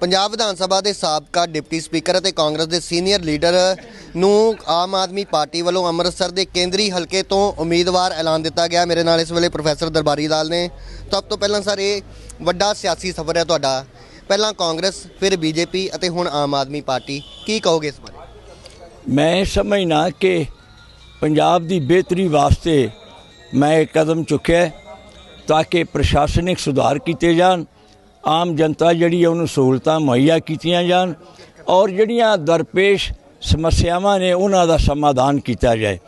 ਪੰਜਾਬ ਵਿਧਾਨ ਸਭਾ ਦੇ ਸਾਬਕਾ deputy speaker ਅਤੇ ਕਾਂਗਰਸ ਦੇ ਸੀਨੀਅਰ ਲੀਡਰ ਨੂੰ ਆਮ ਆਦਮੀ ਪਾਰਟੀ ਵੱਲੋਂ ਅੰਮ੍ਰਿਤਸਰ ਦੇ ਕੇਂਦਰੀ ਹਲਕੇ ਤੋਂ ਉਮੀਦਵਾਰ ਐਲਾਨ ਦਿੱਤਾ ਗਿਆ। ਮੇਰੇ ਨਾਲ ਇਸ ਵੇਲੇ ਪ੍ਰੋਫੈਸਰ ਦਰਬਾਰੀ ਲਾਲ ਨੇ। ਸਭ ਤੋਂ ਪਹਿਲਾਂ ਸਰ, ਇਹ ਵੱਡਾ ਸਿਆਸੀ ਸਫ਼ਰ ਹੈ ਤੁਹਾਡਾ। ਪਹਿਲਾਂ ਕਾਂਗਰਸ, ਫਿਰ ਬੀਜੇਪੀ ਅਤੇ ਹੁਣ ਆਮ ਆਦਮੀ ਪਾਰਟੀ। ਕੀ ਕਹੋਗੇ ਇਸ ਬਾਰੇ? ਮੈਂ ਸਮਝਣਾ ਕਿ ਪੰਜਾਬ ਦੀ ਬਿਹਤਰੀ ਵਾਸਤੇ ਮੈਂ ਇਹ ਕਦਮ ਚੁੱਕਿਆ ਤਾਂ ਕਿ ਪ੍ਰਸ਼ਾਸਨਿਕ ਸੁਧਾਰ ਕੀਤੇ ਜਾਣ। ਆਮ ਜਨਤਾ ਜਿਹੜੀ ਹੈ ਉਹਨੂੰ ਸਹੂਲਤਾਂ ਮੁਹੱਈਆ ਕੀਤੀਆਂ ਜਾਣ ਔਰ ਜਿਹੜੀਆਂ ਦਰਪੇਸ਼ ਸਮੱਸਿਆਵਾਂ ਨੇ, ਉਹਨਾਂ ਦਾ ਸਮਾਧਾਨ ਕੀਤਾ ਜਾਏ।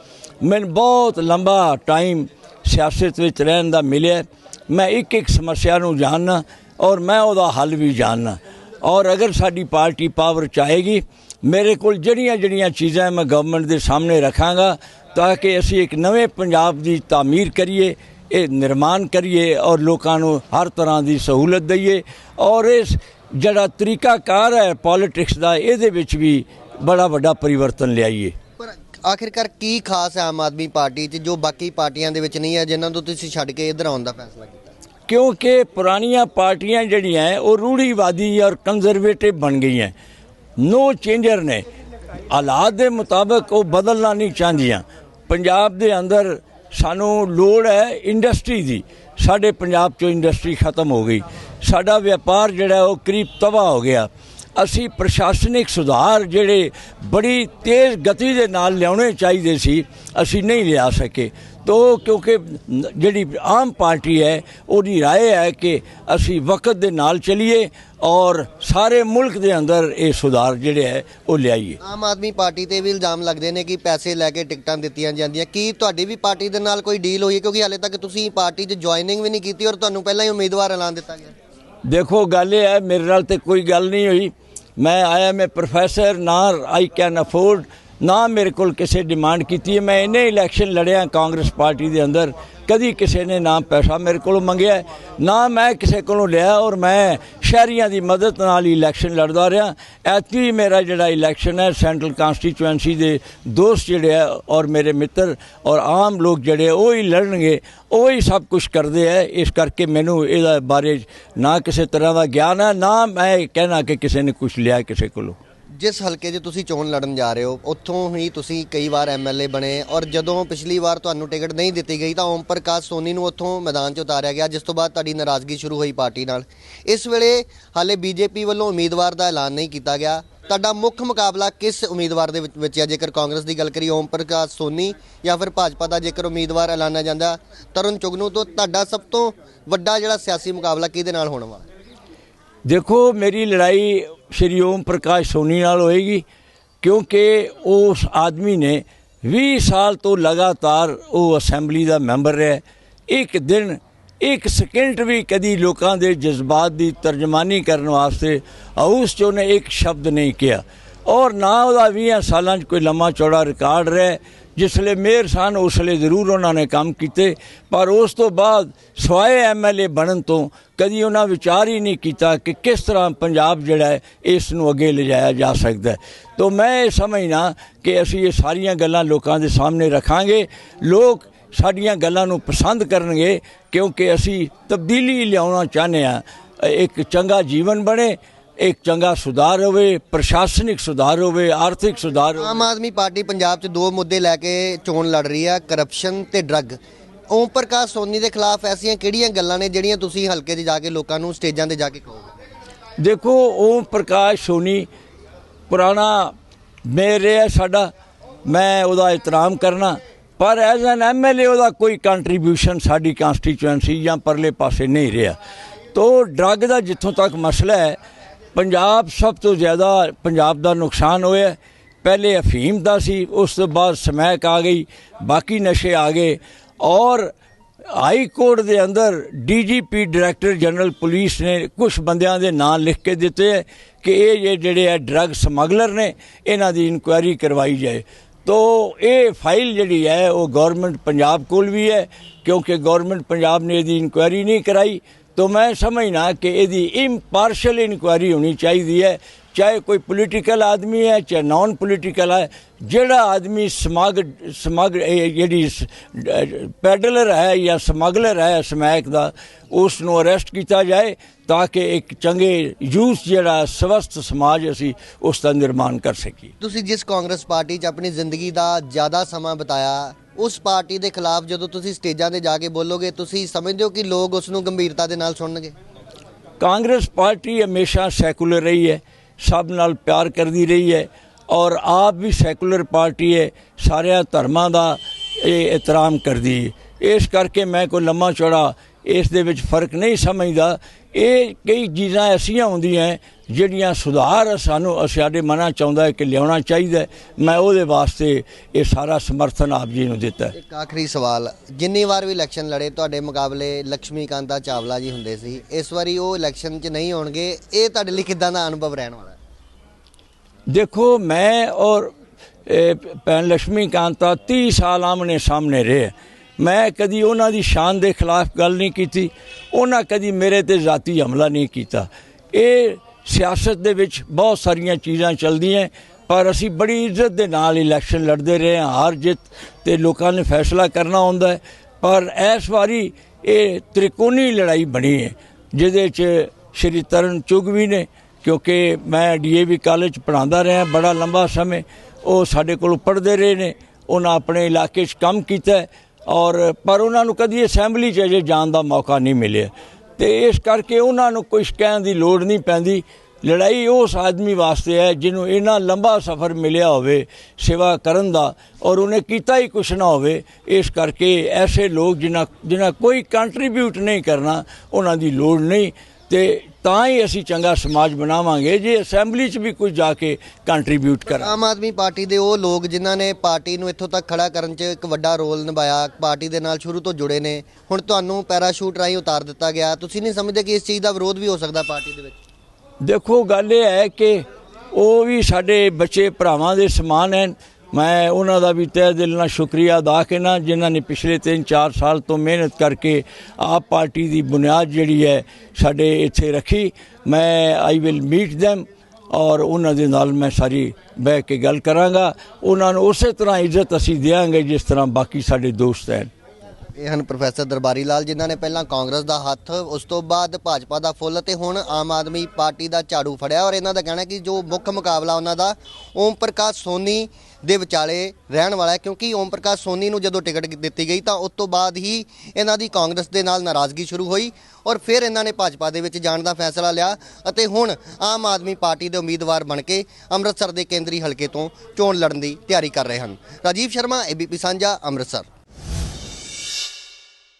ਮੈਨੂੰ ਬਹੁਤ ਲੰਬਾ ਟਾਈਮ ਸਿਆਸਤ ਵਿੱਚ ਰਹਿਣ ਦਾ ਮਿਲਿਆ ਮੈਂ ਇੱਕ ਇੱਕ ਸਮੱਸਿਆ ਨੂੰ ਜਾਣਨਾ ਔਰ ਮੈਂ ਉਹਦਾ ਹੱਲ ਵੀ ਜਾਣਨਾ। ਔਰ ਅਗਰ ਸਾਡੀ ਪਾਰਟੀ ਪਾਵਰ ਚਾਹੇਗੀ ਮੇਰੇ ਕੋਲ ਜਿਹੜੀਆਂ ਜਿਹੜੀਆਂ ਚੀਜ਼ਾਂ ਮੈਂ ਗਵਰਨਮੈਂਟ ਦੇ ਸਾਹਮਣੇ ਰੱਖਾਂਗਾ, ਤਾਂ ਕਿ ਅਸੀਂ ਇੱਕ ਨਵੇਂ ਪੰਜਾਬ ਦੀ ਤਾਮੀਰ ਕਰੀਏ ਇਹ ਨਿਰਮਾਣ ਕਰੀਏ ਔਰ ਲੋਕਾਂ ਨੂੰ ਹਰ ਤਰ੍ਹਾਂ ਦੀ ਸਹੂਲਤ ਦਈਏ। ਔਰ ਇਸ ਜਿਹੜਾ ਤਰੀਕਾਕਾਰ ਹੈ ਪੋਲਿਟਿਕਸ ਦਾ ਇਹਦੇ ਵਿੱਚ ਵੀ ਬੜਾ ਵੱਡਾ ਪਰਿਵਰਤਨ ਲਿਆਈਏ। ਪਰ ਆਖਿਰਕਾਰ ਕੀ ਖਾਸ ਹੈ ਆਮ ਆਦਮੀ ਪਾਰਟੀ 'ਚ ਜੋ ਬਾਕੀ ਪਾਰਟੀਆਂ ਦੇ ਵਿੱਚ ਨਹੀਂ ਹੈ ਜਿਨ੍ਹਾਂ ਤੋਂ ਤੁਸੀਂ ਛੱਡ ਕੇ ਇੱਧਰ ਆਉਣ ਦਾ ਫੈਸਲਾ ਕੀਤਾ? ਕਿਉਂਕਿ ਪੁਰਾਣੀਆਂ ਪਾਰਟੀਆਂ ਜਿਹੜੀਆਂ ਉਹ ਰੂੜੀਵਾਦੀ ਔਰ ਕੰਜ਼ਰਵੇਟਿਵ ਬਣ ਗਈਆਂ। ਨੋ ਚੇਂਜਰ ਨੇ। ਹਾਲਾਤ ਦੇ ਮੁਤਾਬਕ ਉਹ ਬਦਲਣਾ ਨਹੀਂ ਚਾਹੁੰਦੀਆਂ। ਪੰਜਾਬ ਦੇ ਅੰਦਰ ਸਾਨੂੰ ਲੋੜ ਹੈ ਇੰਡਸਟਰੀ ਦੀ। ਸਾਡੇ ਪੰਜਾਬ ਚੋਂ ਇੰਡਸਟਰੀ ਖਤਮ ਹੋ ਗਈ। ਸਾਡਾ ਵਪਾਰ ਜਿਹੜਾ ਉਹ ਕਰੀਬ ਤਬਾਹ ਹੋ ਗਿਆ। ਅਸੀਂ ਪ੍ਰਸ਼ਾਸਨਿਕ ਸੁਧਾਰ ਜਿਹੜੇ ਬੜੀ ਤੇਜ਼ ਗਤੀ ਦੇ ਨਾਲ ਲਿਆਉਣੇ ਚਾਹੀਦੇ ਸੀ ਅਸੀਂ ਨਹੀਂ ਲਿਆ ਸਕੇ ਤੋ ਕਿਉਂਕਿ ਨ- ਜਿਹੜੀ ਆਮ ਪਾਰਟੀ ਹੈ ਉਹਦੀ رائے ਹੈ ਕਿ ਅਸੀਂ ਵਕਤ ਦੇ ਨਾਲ ਚੱਲੀਏ ਔਰ ਸਾਰੇ ਮੁਲਕ ਦੇ ਅੰਦਰ ਇਹ ਸੁਧਾਰ ਜਿਹੜੇ ਹੈ ਉਹ ਲਿਆਈਏ ਆਮ ਆਦਮੀ ਪਾਰਟੀ ਤੇ ਵੀ ਇਲਜ਼ਾਮ ਲੱਗਦੇ ਨੇ ਕਿ ਪੈਸੇ ਲੈ ਕੇ ਟਿਕਟਾਂ ਦਿੱਤੀਆਂ ਜਾਂਦੀਆਂ ਕੀ ਤੁਹਾਡੀ ਵੀ ਪਾਰਟੀ ਦੇ ਨਾਲ ਕੋਈ ਡੀਲ ਹੋਈ ਹੈ? ਕਿਉਂਕਿ ਹਾਲੇ ਤੱਕ ਤੁਸੀਂ ਪਾਰਟੀ 'ਚ ਜੁਆਇਨਿੰਗ ਵੀ ਨਹੀਂ ਕੀਤੀ ਔਰ ਤੁਹਾਨੂੰ ਪਹਿਲਾਂ ਹੀ ਉਮੀਦਵਾਰ ਐਲਾਨ ਦਿੱਤਾ ਗਿਆ ਦੇਖੋ ਗੱਲ ਇਹ ਹੈ ਮੇਰੇ ਨਾਲ ਤੇ ਕੋਈ ਗੱਲ ਨਹੀਂ ਹੋਈ ਮੈਂ ਆਇਆ, ਮੈਂ ਪ੍ਰੋਫੈਸਰ ਨਾ ਆਈ ਕੈਨ ਅਫੋਰਡ ਨਾ ਮੇਰੇ ਕੋਲ ਕਿਸੇ ਡਿਮਾਂਡ ਕੀਤੀ ਹੈ। ਮੈਂ ਇੰਨੇ ਇਲੈਕਸ਼ਨ ਲੜਿਆ ਕਾਂਗਰਸ ਪਾਰਟੀ ਦੇ ਅੰਦਰ, ਕਦੀ ਕਿਸੇ ਨੇ ਨਾ ਪੈਸਾ ਮੇਰੇ ਕੋਲੋਂ ਮੰਗਿਆ, ਨਾ ਮੈਂ ਕਿਸੇ ਕੋਲੋਂ ਲਿਆ ਔਰ ਮੈਂ ਸ਼ਹਿਰੀਆਂ ਦੀ ਮਦਦ ਨਾਲ ਹੀ ਇਲੈਕਸ਼ਨ ਲੜਦਾ ਰਿਹਾ। ਐਤਕੀ ਮੇਰਾ ਜਿਹੜਾ ਇਲੈਕਸ਼ਨ ਹੈ ਸੈਂਟਰਲ ਕਨਸਟੀਚੁਐਂਸੀ ਦੇ ਦੋਸਤ ਜਿਹੜੇ ਆ ਔਰ ਮੇਰੇ ਮਿੱਤਰ ਔਰ ਆਮ ਲੋਕ ਜਿਹੜੇ ਉਹ ਹੀ ਲੜਨਗੇ, ਉਹ ਹੀ ਸਭ ਕੁਝ ਕਰਦੇ ਆ। ਇਸ ਕਰਕੇ ਮੈਨੂੰ ਇਹਦਾ ਬਾਰੇ ਨਾ ਕਿਸੇ ਤਰ੍ਹਾਂ ਦਾ ਗਿਆਨ ਹੈ, ਨਾ ਮੈਂ ਕਹਿਣਾ ਕਿ ਕਿਸੇ ਨੇ ਕੁਝ ਲਿਆ ਕਿਸੇ ਕੋਲੋਂ। ਜਿਸ ਹਲਕੇ 'ਚ ਤੁਸੀਂ ਚੋਣ ਲੜਨ ਜਾ ਰਹੇ ਹੋ, ਉੱਥੋਂ ਹੀ ਤੁਸੀਂ ਕਈ ਵਾਰ ਐਮਐਲਏ ਬਣੇ ਔਰ ਜਦੋਂ ਪਿਛਲੀ ਵਾਰ ਤੁਹਾਨੂੰ ਟਿਕਟ ਨਹੀਂ ਦਿੱਤੀ ਗਈ ਤਾਂ ਓਮ ਪ੍ਰਕਾਸ਼ ਸੋਨੀ ਨੂੰ ਉੱਥੋਂ ਮੈਦਾਨ 'ਚ ਉਤਾਰਿਆ ਗਿਆ, ਜਿਸ ਤੋਂ ਬਾਅਦ ਤੁਹਾਡੀ ਨਾਰਾਜ਼ਗੀ ਸ਼ੁਰੂ ਹੋਈ ਪਾਰਟੀ ਨਾਲ। ਇਸ ਵੇਲੇ ਹਾਲੇ ਬੀਜੇਪੀ ਵੱਲੋਂ ਉਮੀਦਵਾਰ ਦਾ ਐਲਾਨ ਨਹੀਂ ਕੀਤਾ ਗਿਆ। ਤੁਹਾਡਾ ਮੁੱਖ ਮੁਕਾਬਲਾ ਕਿਸ ਉਮੀਦਵਾਰ ਦੇ ਵਿੱਚ ਹੈ ਜੇਕਰ ਕਾਂਗਰਸ ਦੀ ਗੱਲ ਕਰੀ ਓਮ ਪ੍ਰਕਾਸ਼ ਸੋਨੀ ਜਾਂ ਫਿਰ ਭਾਜਪਾ ਦਾ ਜੇਕਰ ਉਮੀਦਵਾਰ ਐਲਾਨਿਆ ਜਾਂਦਾ, ਤਰੁਣ ਚੁਗਨੂ ਤੋਂ ਤੁਹਾਡਾ ਸਭ ਤੋਂ ਵੱਡਾ ਜਿਹੜਾ ਸਿਆਸੀ ਮੁਕਾਬਲਾ ਕਿਹਦੇ ਨਾਲ ਹੋਣ ਵਾਲਾ ਦੇਖੋ, ਮੇਰੀ ਲੜਾਈ ਸ਼੍ਰੀ ਓਮ ਪ੍ਰਕਾਸ਼ ਸੋਨੀ ਨਾਲ ਹੋਏਗੀ, ਕਿਉਂਕਿ ਉਸ ਆਦਮੀ ਨੇ 20 ਸਾਲ ਤੋਂ ਲਗਾਤਾਰ ਉਹ ਅਸੈਂਬਲੀ ਦਾ ਮੈਂਬਰ ਰਿਹਾ ਇੱਕ ਦਿਨ, ਇੱਕ ਸਕਿੰਟ ਵੀ ਕਦੀ ਲੋਕਾਂ ਦੇ ਜਜ਼ਬਾਤ ਦੀ ਤਰਜਮਾਨੀ ਕਰਨ ਵਾਸਤੇ ਹਾਊਸ 'ਚ ਉਹਨੇ ਇੱਕ ਸ਼ਬਦ ਨਹੀਂ ਕਿਹਾ। ਔਰ ਨਾ ਉਹਦਾ 20 ਸਾਲਾਂ 'ਚ ਕੋਈ ਲੰਮਾ ਚੌੜਾ ਰਿਕਾਰਡ ਰਿਹਾ ਜਿਸਲੇ ਮੇਅਰ ਸਨ, ਉਸਲੇ ਜ਼ਰੂਰ ਉਹਨਾਂ ਨੇ ਕੰਮ ਕੀਤੇ। ਪਰ ਉਸ ਤੋਂ ਬਾਅਦ ਸਵਾਏ ਐਮਐਲਏ ਬਣਨ ਤੋਂ ਕਦੀ ਉਹਨਾਂ ਵਿਚਾਰ ਹੀ ਨਹੀਂ ਕੀਤਾ ਕਿ ਕਿਸ ਤਰ੍ਹਾਂ ਪੰਜਾਬ ਜਿਹੜਾ ਹੈ ਇਸ ਨੂੰ ਅੱਗੇ ਲਿਜਾਇਆ ਜਾ ਸਕਦਾ ਹੈ। ਤੋਂ ਮੈਂ ਇਹ ਸਮਝਣਾ ਕਿ ਅਸੀਂ ਇਹ ਸਾਰੀਆਂ ਗੱਲਾਂ ਲੋਕਾਂ ਦੇ ਸਾਹਮਣੇ ਰੱਖਾਂਗੇ। ਲੋਕ ਸਾਡੀਆਂ ਗੱਲਾਂ ਨੂੰ ਪਸੰਦ ਕਰਨਗੇ ਕਿਉਂਕਿ ਅਸੀਂ ਤਬਦੀਲੀ ਲਿਆਉਣਾ ਚਾਹੁੰਦੇ ਹਾਂ। ਇੱਕ ਚੰਗਾ ਜੀਵਨ ਬਣੇ ਇੱਕ ਚੰਗਾ ਸੁਧਾਰ ਹੋਵੇ ਪ੍ਰਸ਼ਾਸਨਿਕ ਸੁਧਾਰ ਹੋਵੇ ਆਰਥਿਕ ਸੁਧਾਰ ਹੋਵੇ। ਆਮ ਆਦਮੀ ਪਾਰਟੀ ਪੰਜਾਬ 'ਚ ਦੋ ਮੁੱਦੇ ਲੈ ਕੇ ਚੋਣ ਲੜ ਰਹੀ ਹੈ ਕਰਪਸ਼ਨ ਤੇ ਡਰੱਗ ਓਮ ਪ੍ਰਕਾਸ਼ ਸੋਨੀ ਦੇ ਖਿਲਾਫ ਐਸੀਆਂ ਕਿਹੜੀਆਂ ਗੱਲਾਂ ਨੇ ਜਿਹੜੀਆਂ ਤੁਸੀਂ ਹਲਕੇ 'ਚ ਜਾ ਕੇ ਲੋਕਾਂ ਨੂੰ ਸਟੇਜਾਂ ਤੇ ਜਾ ਕੇ ਕਹੋਗੇ? ਦੇਖੋ ਓਮ ਪ੍ਰਕਾਸ਼ ਸੋਨੀ ਪੁਰਾਣਾ ਮੇਰੇ ਹੈ ਸਾਡਾ ਮੈਂ ਉਹਦਾ ਇਤਰਾਮ ਕਰਨਾ ਪਰ ਐਜ਼ ਐਨ ਐਮਐਲਏ ਉਹਦਾ ਕੋਈ ਕੰਟਰੀਬਿਊਸ਼ਨ ਸਾਡੀ ਕਨਸਟੀਚੁਐਂਸੀ ਜਾਂ ਪਰਲੇ ਪਾਸੇ ਨਹੀਂ ਰਿਹਾ। ਤੋ ਡਰੱਗ ਦਾ ਜਿੱਥੋਂ ਤੱਕ ਮਸਲਾ ਹੈ ਪੰਜਾਬ ਸਭ ਤੋਂ ਜ਼ਿਆਦਾ ਪੰਜਾਬ ਦਾ ਨੁਕਸਾਨ ਹੋਇਆ ਪਹਿਲੇ ਅਫੀਮ ਦਾ ਸੀ, ਉਸ ਤੋਂ ਬਾਅਦ ਸਮੈਕ ਆ ਗਈ, ਬਾਕੀ ਨਸ਼ੇ ਆ ਗਏ। ਔਰ ਹਾਈ ਕੋਰਟ ਦੇ ਅੰਦਰ ਡੀਜੀਪੀ ਡਾਇਰੈਕਟਰ ਜਨਰਲ ਪੁਲਿਸ ਨੇ ਕੁਝ ਬੰਦਿਆਂ ਦੇ ਨਾਂ ਲਿਖ ਕੇ ਦਿੱਤੇ ਹੈ ਕਿ ਇਹ ਜਿਹੜੇ ਆ ਡਰੱਗ ਸਮਗਲਰ ਨੇ, ਇਹਨਾਂ ਦੀ ਇਨਕੁਆਇਰੀ ਕਰਵਾਈ ਜਾਏ। ਤੋ ਇਹ ਫਾਈਲ ਜਿਹੜੀ ਹੈ, ਉਹ ਗਵਰਨਮੈਂਟ ਪੰਜਾਬ ਕੋਲ ਵੀ ਹੈ, ਕਿਉਂਕਿ ਗਵਰਨਮੈਂਟ ਪੰਜਾਬ ਨੇ ਇਹਦੀ ਇਨਕੁਆਇਰੀ ਨਹੀਂ ਕਰਾਈ। तो मैं समझना कि ਇਹਦੀ impartial ਇਨਕੁਆਇਰੀ ਹੋਣੀ ਚਾਹੀਦੀ ਹੈ ਚਾਹੇ ਕੋਈ ਪੋਲੀਟੀਕਲ ਆਦਮੀ ਹੈ ਚਾਹੇ ਨਾਨ ਪੋਲੀਟੀਕਲ ਹੈ ਜਿਹੜਾ ਆਦਮੀ ਸਮਗ ਸਮਗ ਇਹ ਜਿਹੜੀ ਪੈਡਲਰ ਹੈ ਜਾਂ ਸਮਗਲਰ ਹੈ ਸਮੈਕ ਦਾ ਉਸ ਨੂੰ ਅਰੈਸਟ ਕੀਤਾ ਜਾਏ ਤਾਂ ਕਿ ਇੱਕ ਚੰਗੇ ਯੂਥ ਜਿਹੜਾ ਸਵਸਥ ਸਮਾਜ ਅਸੀਂ ਉਸ ਦਾ ਨਿਰਮਾਣ ਕਰ ਸਕੀਏ ਤੁਸੀਂ ਜਿਸ ਕਾਂਗਰਸ ਪਾਰਟੀ 'ਚ ਆਪਣੀ ਜ਼ਿੰਦਗੀ ਦਾ ਜ਼ਿਆਦਾ ਸਮਾਂ ਬਿਤਾਇਆ ਉਸ ਪਾਰਟੀ ਦੇ ਖਿਲਾਫ ਜਦੋਂ ਤੁਸੀਂ ਸਟੇਜਾਂ ਤੇ ਜਾ ਕੇ ਬੋਲੋਗੇ, ਤੁਸੀਂ ਸਮਝਦੇ ਹੋ ਕਿ ਲੋਕ ਉਸ ਨੂੰ ਗੰਭੀਰਤਾ ਦੇ ਨਾਲ ਸੁਣਨਗੇ? ਕਾਂਗਰਸ ਪਾਰਟੀ ਹਮੇਸ਼ਾ ਸੈਕੂਲਰ ਰਹੀ ਹੈ, ਸਭ ਨਾਲ ਪਿਆਰ ਕਰਦੀ ਰਹੀ ਹੈ ਔਰ ਆਪ ਵੀ ਸੈਕੂਲਰ ਪਾਰਟੀ ਹੈ, ਸਾਰਿਆਂ ਧਰਮਾਂ ਦਾ ਇਹ ਇਤਰਾਮ ਕਰਦੀ ਹੈ। ਇਸ ਕਰਕੇ ਮੈਂ ਕੋਈ ਲੰਮਾ ਚੌੜਾ ਇਸ ਦੇ ਵਿੱਚ ਫ਼ਰਕ ਨਹੀਂ ਸਮਝਦਾ। ਇਹ ਕਈ ਚੀਜ਼ਾਂ ਐਸੀਆਂ ਹੁੰਦੀਆਂ ਜਿਹੜੀਆਂ ਸੁਧਾਰ ਸਾਨੂੰ ਸਾਡੇ ਮਨਾਂ ਚਾਹੁੰਦਾ ਹੈ ਕਿ ਲਿਆਉਣਾ ਚਾਹੀਦਾ ਮੈਂ ਉਹਦੇ ਵਾਸਤੇ ਇਹ ਸਾਰਾ ਸਮਰਥਨ ਆਪ ਜੀ ਨੂੰ ਦਿੱਤਾ। ਇੱਕ ਆਖਰੀ ਸਵਾਲ ਜਿੰਨੀ ਵਾਰ ਵੀ ਇਲੈਕਸ਼ਨ ਲੜੇ ਤੁਹਾਡੇ ਮੁਕਾਬਲੇ ਲక్ష్ਮੀ ਕਾਂਤਾ ਚਾਵਲਾ ਜੀ ਹੁੰਦੇ ਸੀ। ਇਸ ਵਾਰੀ ਉਹ ਇਲੈਕਸ਼ਨ 'ਚ ਨਹੀਂ ਹੋਣਗੇ ਇਹ ਤੁਹਾਡੇ ਲਈ ਕਿਦਾਂ ਦਾ ਅਨੁਭਵ ਰਹਿਣ ਵਾਲਾ ਦੇਖੋ ਮੈਂ ਔਰ ਭੈਣ ਲక్ష్ਮੀ ਕਾਂਤਾ 30 ਸਾਲ ਆਮਨੇ ਸਾਹਮਣੇ ਰਹੇ ਮੈਂ ਕਦੀ ਉਹਨਾਂ ਦੀ ਸ਼ਾਨ ਦੇ ਖਿਲਾਫ ਗੱਲ ਨਹੀਂ ਕੀਤੀ, ਉਹਨਾਂ ਕਦੀ ਮੇਰੇ ਤੇ ਜ਼ਾਤੀ ਹਮਲਾ ਨਹੀਂ ਕੀਤਾ। ਇਹ ਸਿਆਸਤ ਦੇ ਵਿੱਚ ਬਹੁਤ ਸਾਰੀਆਂ ਚੀਜ਼ਾਂ ਚੱਲਦੀਆਂ ਪਰ ਅਸੀਂ ਬੜੀ ਇੱਜ਼ਤ ਦੇ ਨਾਲ ਇਲੈਕਸ਼ਨ ਲੜਦੇ ਰਹੇ ਹਾਂ, ਹਾਰ ਜਿੱਤ ਤੇ ਲੋਕਾਂ ਨੇ ਫੈਸਲਾ ਕਰਨਾ ਹੁੰਦਾ ਹੈ। ਪਰ ਇਸ ਵਾਰੀ ਇਹ ਤ੍ਰਿਕੋਣੀ ਲੜਾਈ ਬਣੀ ਹੈ, ਜਿਹਦੇ 'ਚ ਸ਼੍ਰੀ ਤਰਨ ਚੁਗ ਵੀ ਨੇ, ਕਿਉਂਕਿ ਮੈਂ ਡੀਏਵੀ ਕਾਲਜ ਪੜਾਉਂਦਾ ਰਿਹਾ, ਬੜਾ ਲੰਬਾ ਸਮੇਂ ਉਹ ਸਾਡੇ ਕੋਲ ਪੜ੍ਹਦੇ ਰਹੇ ਨੇ, ਉਹਨਾਂ ਆਪਣੇ ਇਲਾਕੇ 'ਚ ਕੰਮ ਕੀਤਾ ਔਰ, ਪਰ ਉਹਨਾਂ ਨੂੰ ਕਦੀ ਅਸੈਂਬਲੀ 'ਚ ਅਜੇ ਜਾਣ ਦਾ ਮੌਕਾ ਨਹੀਂ ਮਿਲਿਆ। ਤੇ ਇਸ ਕਰਕੇ ਉਹਨਾਂ ਨੂੰ ਕੁਝ ਕਹਿਣ ਦੀ ਲੋੜ ਨਹੀਂ ਪੈਂਦੀ। ਲੜਾਈ ਉਸ ਆਦਮੀ ਵਾਸਤੇ ਹੈ ਜਿਹਨੂੰ ਇੰਨਾ ਲੰਬਾ ਸਫ਼ਰ ਮਿਲਿਆ ਹੋਵੇ ਸੇਵਾ ਕਰਨ ਦਾ ਔਰ ਉਹਨੇ ਕੀਤਾ ਹੀ ਕੁਛ ਨਾ ਹੋਵੇ। ਇਸ ਕਰਕੇ ਐਸੇ ਲੋਕ ਜਿਨ੍ਹਾਂ ਜਿਨ੍ਹਾਂ ਕੋਈ ਕੰਟਰੀਬਿਊਟ ਨਹੀਂ ਕਰਨਾ, ਉਹਨਾਂ ਦੀ ਲੋੜ ਨਹੀਂ। ਤੇ ਤਾਂ ਹੀ ਅਸੀਂ ਚੰਗਾ ਸਮਾਜ ਬਣਾਵਾਂਗੇ ਜੇ ਅਸੈਂਬਲੀ 'ਚ ਵੀ ਕੁਝ ਜਾ ਕੇ ਕੰਟਰੀਬਿਊਟ ਕਰਾਂ। ਆਮ ਆਦਮੀ ਪਾਰਟੀ ਦੇ ਉਹ ਲੋਕ ਜਿਨ੍ਹਾਂ ਨੇ ਪਾਰਟੀ ਨੂੰ ਇੱਥੋਂ ਤੱਕ ਖੜਾ ਕਰਨ 'ਚ ਇੱਕ ਵੱਡਾ ਰੋਲ ਨਿਭਾਇਆ ਪਾਰਟੀ ਦੇ ਨਾਲ ਸ਼ੁਰੂ ਤੋਂ ਜੁੜੇ ਨੇ ਹੁਣ ਤੁਹਾਨੂੰ ਪੈਰਾਸ਼ੂਟ ਰਾਹੀਂ ਉਤਾਰ ਦਿੱਤਾ ਗਿਆ। ਤੁਸੀਂ ਨਹੀਂ ਸਮਝਦੇ ਕਿ ਇਸ ਚੀਜ਼ ਦਾ ਵਿਰੋਧ ਵੀ ਹੋ ਸਕਦਾ ਪਾਰਟੀ ਦੇ ਵਿੱਚ? ਦੇਖੋ ਗੱਲ ਇਹ ਹੈ ਕਿ ਉਹ ਵੀ ਸਾਡੇ ਬੱਚੇ ਭਰਾਵਾਂ ਦੇ ਸਮਾਨ ਹਨ ਮੈਂ ਉਹਨਾਂ ਦਾ ਵੀ ਤਹਿ ਦਿਲ ਨਾਲ ਸ਼ੁਕਰੀਆ ਅਦਾ ਕਰਨਾ, ਜਿਨ੍ਹਾਂ ਨੇ ਪਿਛਲੇ 3-4 ਸਾਲ ਤੋਂ ਮਿਹਨਤ ਕਰਕੇ ਆਪ ਪਾਰਟੀ ਦੀ ਬੁਨਿਆਦ ਜਿਹੜੀ ਹੈ ਸਾਡੇ ਇੱਥੇ ਰੱਖੀ। ਮੈਂ ਆਈ ਵਿਲ ਮੀਟ them ਔਰ ਉਹਨਾਂ ਦੇ ਨਾਲ ਮੈਂ ਸਾਰੀ ਬਹਿ ਕੇ ਗੱਲ ਕਰਾਂਗਾ। ਉਹਨਾਂ ਨੂੰ ਉਸੇ ਤਰ੍ਹਾਂ ਇੱਜ਼ਤ ਅਸੀਂ ਦੇਵਾਂਗੇ ਜਿਸ ਤਰ੍ਹਾਂ ਬਾਕੀ ਸਾਡੇ ਦੋਸਤ ਹਨ। ਇਹ ਹਨ ਪ੍ਰੋਫੈਸਰ ਦਰਬਾਰੀ ਲਾਲ, ਜਿਨ੍ਹਾਂ ਨੇ ਪਹਿਲਾਂ ਕਾਂਗਰਸ ਦਾ ਹੱਥ, ਉਸ ਤੋਂ ਬਾਅਦ ਭਾਜਪਾ ਦਾ ਫੁੱਲ ਤੇ ਹੁਣ ਆਮ ਆਦਮੀ ਪਾਰਟੀ ਦਾ ਝਾੜੂ ਫੜਿਆ। ਔਰ ਇਹਨਾਂ ਦਾ ਕਹਿਣਾ ਕਿ ਜੋ ਮੁੱਖ ਮੁਕਾਬਲਾ ਉਹਨਾਂ ਦਾ ਓਮ ਪ੍ਰਕਾਸ਼ ਸੋਨੀ ਦੇ ਵਿਚਾਲੇ ਰਹਿਣ ਵਾਲਾ ਹੈ, ਕਿਉਂਕਿ ਓਮ ਪ੍ਰਕਾਸ਼ ਸੋਨੀ ਨੂੰ ਜਦੋਂ ਟਿਕਟ ਦਿੱਤੀ ਗਈ ਤਾਂ ਉਸ ਤੋਂ ਬਾਅਦ ਹੀ ਇਹਨਾਂ ਦੀ ਕਾਂਗਰਸ ਦੇ ਨਾਲ ਨਾਰਾਜ਼ਗੀ ਸ਼ੁਰੂ ਹੋਈ ਔਰ ਫਿਰ ਇਹਨਾਂ ਨੇ ਭਾਜਪਾ ਦੇ ਵਿੱਚ ਜਾਣ ਦਾ ਫੈਸਲਾ ਲਿਆ ਅਤੇ ਹੁਣ ਆਮ ਆਦਮੀ ਪਾਰਟੀ ਦੇ ਉਮੀਦਵਾਰ ਬਣ ਕੇ ਅੰਮ੍ਰਿਤਸਰ ਦੇ ਕੇਂਦਰੀ ਹਲਕੇ ਤੋਂ ਚੋਣ ਲੜਨ ਦੀ ਤਿਆਰੀ ਕਰ ਰਹੇ ਹਨ। ਰਾਜੀਵ ਸ਼ਰਮਾ ਏਬੀਪੀ ਸਾਂਝਾ, ਅੰਮ੍ਰਿਤਸਰ।